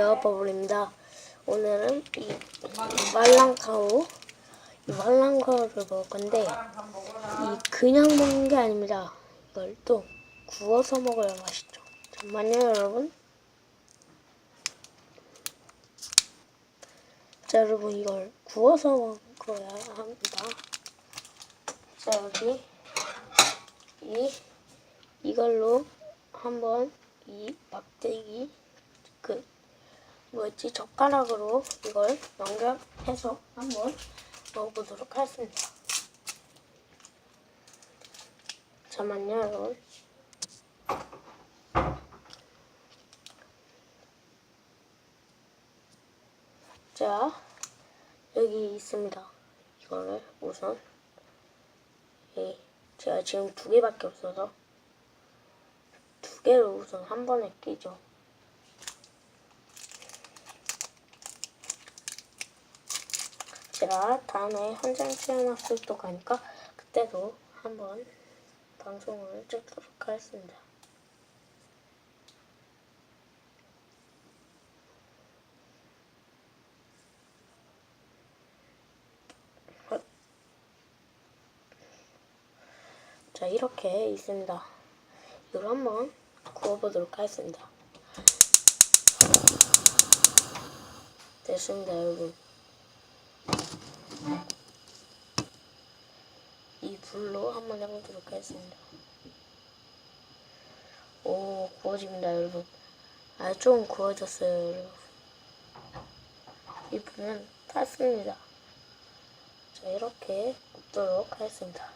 버블입니다. 오늘은 이 말랑카우, 이 말랑카우를 먹을 건데 이 그냥 먹는 게 아닙니다. 이걸 또 구워서 먹어야 맛있죠. 잠만요, 여러분. 자, 여러분 이걸 구워서 먹어야 합니다. 자, 여기 이 이걸로 한번 이 막대기 그 뭐였지 젓가락으로 이걸 연결해서 한번 먹어보도록 하겠습니다. 잠만요, 여러분. 자, 여기 있습니다. 이거를 우선 이 제가 지금 두 개밖에 없어서 두 개를 우선 한 번에 끼죠. 제가 다음에 현장 체험 학습 도 가니까 그때도 한번 방송을 찍도록 하겠습니다. 자, 이렇게 있습니다. 이걸 한번 구워보도록 하겠습니다. 됐습니다, 여러분. 이 불로 한번 해보도록 하겠습니다. 오, 구워집니다, 여러분. 아, 좀 구워졌어요, 여러분. 이 불은 탔습니다. 자, 이렇게 굽도록 하겠습니다.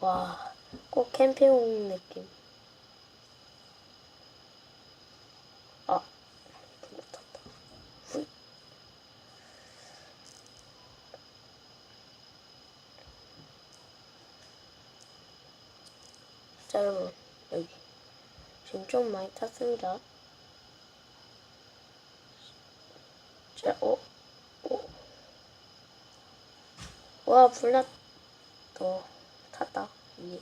와, 꼭 캠핑 온 느낌. 아, 불 탔다. 후. 자, 여러분, 여기. 지금 좀 많이 탔습니다. 자, 어? 어? 와, 불났, 더 탔다. 이.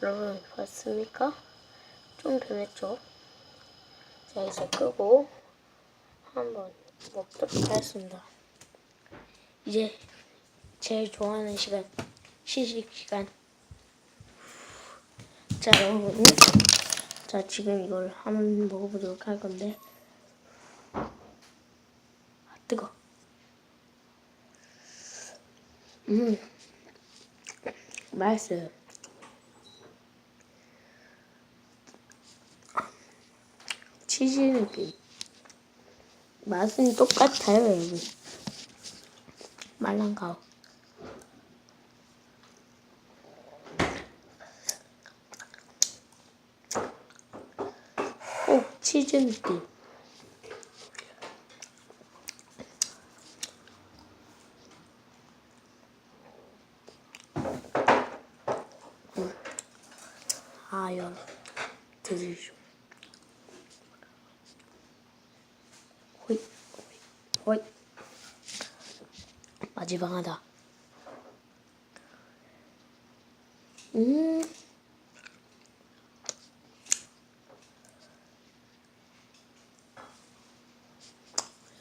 여러분, 봤습니까? 좀 변했죠? 자, 이제 끄고 한번 먹도록 하겠습니다. 이제 제일 좋아하는 시간, 시식 시간. 자, 여러분. 자, 지금 이걸 한번 먹어보도록 할 건데. 아, 뜨거. 음, 맛있어요. 치즈 느낌. 맛은 똑같아요, 여러분. 말랑가오. 꼭 치즈 느낌. 아, 여 드시죠. 호잇, 호잇. 마지막 하다. 음.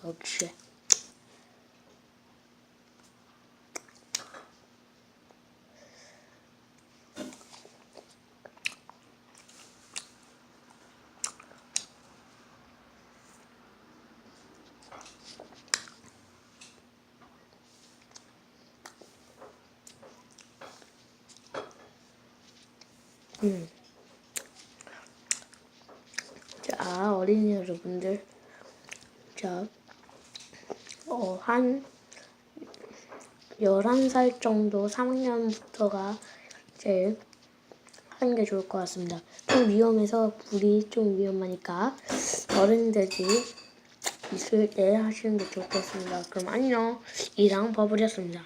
역시. 음. 자, 어린이 여러분들. 자, 어, 한 11살 정도 3학년부터가 제일 하는 게 좋을 것 같습니다. 좀 위험해서 불이 좀 위험하니까 어른들이 있을 때 하시는 게 같습니다. 그럼 안녕. 이상 버블이었습니다.